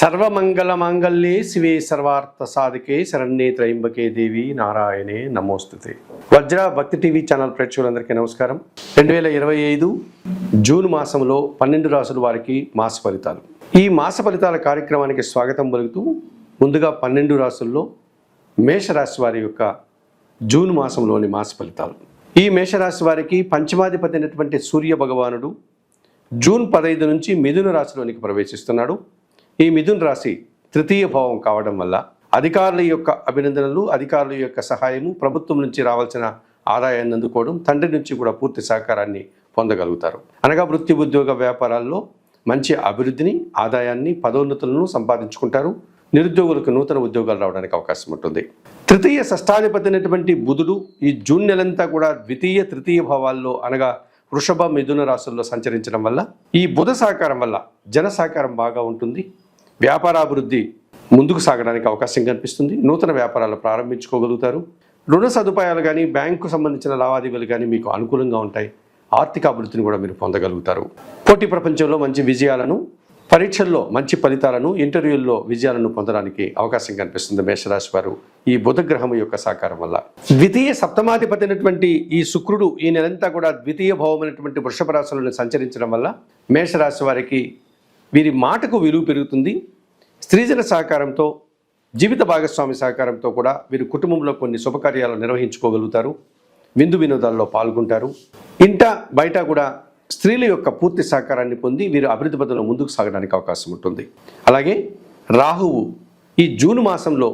సర్వమంగళ మాంగళ్యే శివే సర్వార్థ సాధికే శరణ్యే త్రయంబకే దేవి నారాయణే నమోస్తుతే. వజ్ర భక్తి టీవీ ఛానల్ ప్రేక్షకులందరికీ నమస్కారం. రెండు వేల ఇరవై ఐదు జూన్ మాసంలో పన్నెండు రాసుల వారికి మాస ఫలితాలు. ఈ మాస ఫలితాల కార్యక్రమానికి స్వాగతం పలుకుతూ ముందుగా పన్నెండు రాసుల్లో మేషరాశి వారి యొక్క జూన్ మాసంలోని మాస ఫలితాలు. ఈ మేషరాశి వారికి పంచమాధిపతి అయినటువంటి సూర్య భగవానుడు జూన్ పదహైదు నుంచి మిథున రాశిలోనికి ప్రవేశిస్తున్నాడు. ఈ మిథున్ రాశి తృతీయ భావం కావడం వల్ల అధికారుల యొక్క అభినందనలు అధికారుల యొక్క సహాయము ప్రభుత్వం నుంచి రావాల్సిన ఆదాయాన్ని అందుకోవడం తండ్రి నుంచి కూడా పూర్తి సహకారాన్ని పొందగలుగుతారు. అనగా వృత్తి ఉద్యోగ వ్యాపారాల్లో మంచి అభివృద్ధిని ఆదాయాన్ని పదోన్నతులను సంపాదించుకుంటారు. నిరుద్యోగులకు నూతన ఉద్యోగాలు రావడానికి అవకాశం ఉంటుంది. తృతీయ షష్టాధిపతి అయినటువంటి బుధుడు ఈ జూన్ నెలంతా కూడా ద్వితీయ తృతీయ భావాల్లో అనగా వృషభ మిథున రాశుల్లో సంచరించడం వల్ల ఈ బుధ సహకారం వల్ల జన సహకారం బాగా ఉంటుంది. వ్యాపారాభివృద్ధి ముందుకు సాగడానికి అవకాశం కనిపిస్తుంది నూతన వ్యాపారాలు ప్రారంభించుకోగలుగుతారు. రుణ సదుపాయాలు కానీ బ్యాంకు సంబంధించిన లావాదేవీలు కానీ మీకు అనుకూలంగా ఉంటాయి. ఆర్థిక అభివృద్ధిని కూడా మీరు పొందగలుగుతారు. పోటీ ప్రపంచంలో మంచి విజయాలను పరీక్షల్లో మంచి ఫలితాలను ఇంటర్వ్యూల్లో విజయాలను పొందడానికి అవకాశం కనిపిస్తుంది మేషరాశి వారు. ఈ బుధగ్రహం యొక్క సహకారం వల్ల. ద్వితీయ సప్తమాధిపతి అయినటువంటి ఈ శుక్రుడు ఈ నెలంతా కూడా ద్వితీయ భావమైనటువంటి వృషభ రాశులను సంచరించడం వల్ల మేషరాశి వారికి వీరి మాటకు విలువ పెరుగుతుంది. స్త్రీజన సహకారంతో జీవిత భాగస్వామి సహకారంతో కూడా వీరు కుటుంబంలో కొన్ని శుభకార్యాలు నిర్వహించుకోగలుగుతారు. విందు వినోదాల్లో పాల్గొంటారు. ఇంట బయట కూడా స్త్రీల యొక్క పూర్తి సహకారాన్ని పొంది వీరు అభివృద్ధి పథంలో ముందుకు సాగడానికి అవకాశం ఉంటుంది. అలాగే రాహువు ఈ జూన్ మాసంలో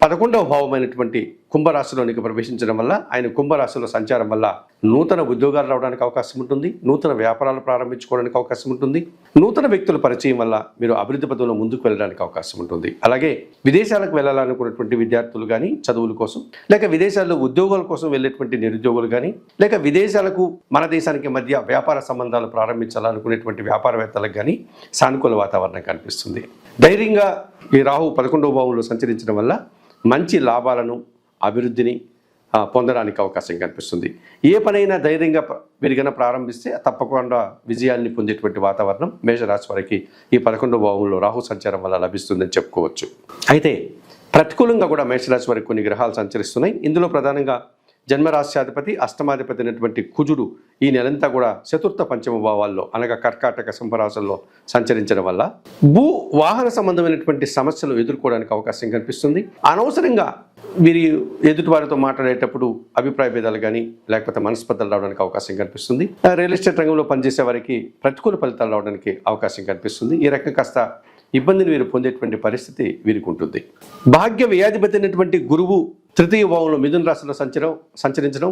పదకొండవ భావమైనటువంటి కుంభరాశిలోనికి ప్రవేశించడం వల్ల ఆయన కుంభరాశిలో సంచారం వల్ల నూతన ఉద్యోగాలు రావడానికి అవకాశం ఉంటుంది నూతన వ్యాపారాలు ప్రారంభించుకోవడానికి అవకాశం ఉంటుంది నూతన వ్యక్తుల పరిచయం వల్ల మీరు అభివృద్ధి పదంలో ముందుకు వెళ్ళడానికి అవకాశం ఉంటుంది. అలాగే విదేశాలకు వెళ్ళాలనుకున్నటువంటి విద్యార్థులు కానీ చదువుల కోసం లేక విదేశాల్లో ఉద్యోగాల కోసం వెళ్ళేటువంటి నిరుద్యోగులు కానీ లేక విదేశాలకు మన దేశానికి మధ్య వ్యాపార సంబంధాలు ప్రారంభించాలనుకునేటువంటి వ్యాపారవేత్తలకు కానీ సానుకూల వాతావరణం కనిపిస్తుంది. ధైర్యంగా ఈ రాహు పదకొండవ భావంలో సంచరించడం వల్ల మంచి లాభాలను అభివృద్ధిని పొందడానికి అవకాశం కనిపిస్తుంది. ఏ పనైనా ధైర్యంగా ప- ప్రారంభిస్తే తప్పకుండా విజయాన్ని పొందేటువంటి వాతావరణం మేషరాశి వారికి ఈ పదకొండవ భావంలో రాహు సంచారం వల్ల లభిస్తుందని చెప్పుకోవచ్చు. అయితే ప్రతికూలంగా కూడా మేషరాశి వారికి కొన్ని గ్రహాలు సంచరిస్తున్నాయి. ఇందులో ప్రధానంగా జన్మరాశ్యాధిపతి అష్టమాధిపతి అయినటువంటి కుజుడు ఈ నెలంతా కూడా చతుర్థ పంచమ భావాల్లో అనగా కర్కాటక సింహరాశుల్లో సంచరించడం వల్ల భూ వాహన సంబంధమైనటువంటి సమస్యలు ఎదుర్కోవడానికి అవకాశం కనిపిస్తుంది అనవసరంగా వీరి ఎదుటివారితో మాట్లాడేటప్పుడు అభిప్రాయ భేదాలు కానీ లేకపోతే మనస్పర్ధలు రావడానికి అవకాశం కనిపిస్తుంది రియల్ ఎస్టేట్ రంగంలో పనిచేసే వారికి ప్రతికూల ఫలితాలు రావడానికి అవకాశం కనిపిస్తుంది ఈ రకం కాస్త ఇబ్బందిని వీరు పొందేటువంటి పరిస్థితి వీరికి ఉంటుంది. భాగ్య వ్యాధిపతి అయినటువంటి గురువు తృతీయ భావంలో మిథున రాశిలో సంచరం సంచరించడం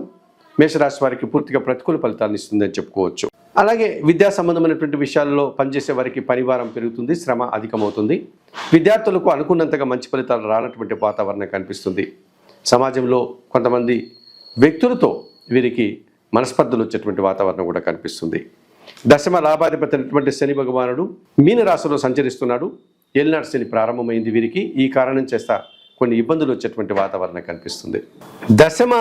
మేషరాశి వారికి పూర్తిగా ప్రతికూల ఫలితాన్ని ఇస్తుందని చెప్పుకోవచ్చు. అలాగే విద్యా సంబంధమైనటువంటి విషయాల్లో పనిచేసే వారికి పరివారం పెరుగుతుంది శ్రమ అధికమవుతుంది. విద్యార్థులకు అనుకున్నంతగా మంచి ఫలితాలు రానటువంటి వాతావరణం కనిపిస్తుంది. సమాజంలో కొంతమంది వ్యక్తులతో వీరికి మనస్పర్ధలు వచ్చేటువంటి వాతావరణం కూడా కనిపిస్తుంది. దశమ లాభాధిపతి అయినటువంటి శని భగవానుడు మీన రాశిలో సంచరిస్తున్నాడు. ఏలినాడు శని ప్రారంభమైంది వీరికి. ఈ కారణం చేస్తా కొన్ని ఇబ్బందులు వచ్చేటువంటి వాతావరణం కనిపిస్తుంది. దశమ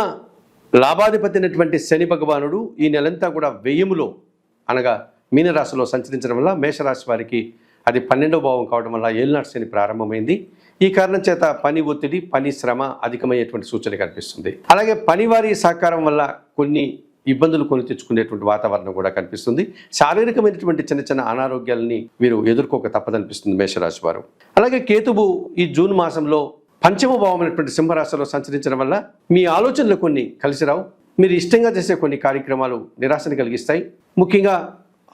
లాభాధిపతి అయినటువంటి శని భగవానుడు ఈ నెలంతా కూడా వెయ్యములో అనగా మీనరాశిలో సంచరించడం వల్ల మేషరాశి వారికి అది పన్నెండవ భావం కావడం వల్ల ఏలినాడు శని ప్రారంభమైంది. ఈ కారణం చేత పని ఒత్తిడి పని శ్రమ అధికమయ్యేటువంటి సూచన కనిపిస్తుంది. అలాగే పనివారి సహకారం వల్ల కొన్ని ఇబ్బందులు కొని తెచ్చుకునేటువంటి వాతావరణం కూడా కనిపిస్తుంది. శారీరకమైనటువంటి చిన్న చిన్న అనారోగ్యాలని వీరు ఎదుర్కోక తప్పదనిపిస్తుంది మేషరాశి వారు. అలాగే కేతువు ఈ జూన్ మాసంలో పంచమ భావమైనటువంటి సింహరాశిలో సంచరించడం వల్ల మీ ఆలోచనలు కొన్ని కలిసి రావు. మీరు ఇష్టంగా చేసే కొన్ని కార్యక్రమాలు నిరాశని కలిగిస్తాయి. ముఖ్యంగా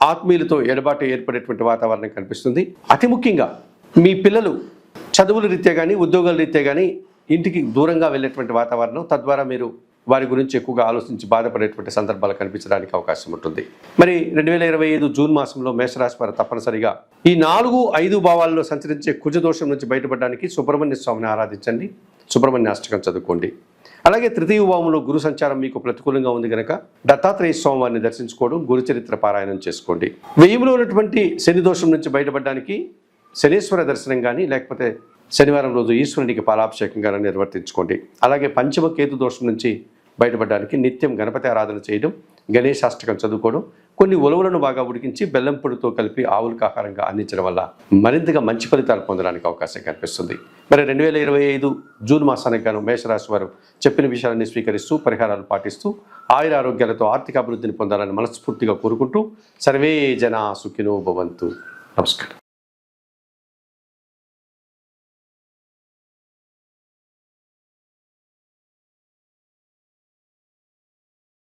ఆత్మీయులతో ఎడబాటు ఏర్పడేటువంటి వాతావరణం కనిపిస్తుంది. అతి ముఖ్యంగా మీ పిల్లలు చదువుల రీత్యా కానీ ఉద్యోగాల రీత్యా కానీ ఇంటికి దూరంగా వెళ్ళేటువంటి వాతావరణం. తద్వారా మీరు వారి గురించి ఎక్కువగా ఆలోచించి బాధపడేటువంటి సందర్భాలు కనిపించడానికి అవకాశం ఉంటుంది. మరి రెండు వేల ఇరవై ఐదు జూన్ మాసంలో మేషరాశి వారు తప్పనిసరిగా ఈ నాలుగు ఐదు భావాల్లో సంచరించే కుజదోషం నుంచి బయటపడడానికి సుబ్రహ్మణ్య స్వామిని ఆరాధించండి. సుబ్రహ్మణ్య అష్టకం చదువుకోండి. అలాగే తృతీయ భావంలో గురు సంచారం మీకు ప్రతికూలంగా ఉంది కనుక దత్తాత్రేయ స్వామివారిని దర్శించుకోవడం గురు చరిత్ర పారాయణం చేసుకోండి. వెయ్యిలో ఉన్నటువంటి శని దోషం నుంచి బయటపడడానికి శనీశ్వర దర్శనం కానీ లేకపోతే శనివారం రోజు ఈశ్వరునికి పాలాభిషేకం కానీ నిర్వర్తించుకోండి. అలాగే పంచమ కేతు దోషం నుంచి బయటపడడానికి నిత్యం గణపతి ఆరాధన చేయడం గణేశాష్టకం చదువుకోవడం కొన్ని ఉలవలను బాగా ఉడికించి బెల్లం పొడితో కలిపి ఆవులకు ఆహారంగా అందించడం వల్ల మరింతగా మంచి ఫలితాలు పొందడానికి అవకాశం కనిపిస్తుంది మరి రెండు వేల ఇరవై ఐదు జూన్ మాసానికి గాను మేషరాశి వారు చెప్పిన విషయాలన్నీ స్వీకరిస్తూ పరిహారాలు పాటిస్తూ ఆయుర ఆరోగ్యాలతో ఆర్థిక అభివృద్ధిని పొందాలని మనస్ఫూర్తిగా కోరుకుంటూ సర్వే జనా సుఖినో భవంతు. నమస్కారం.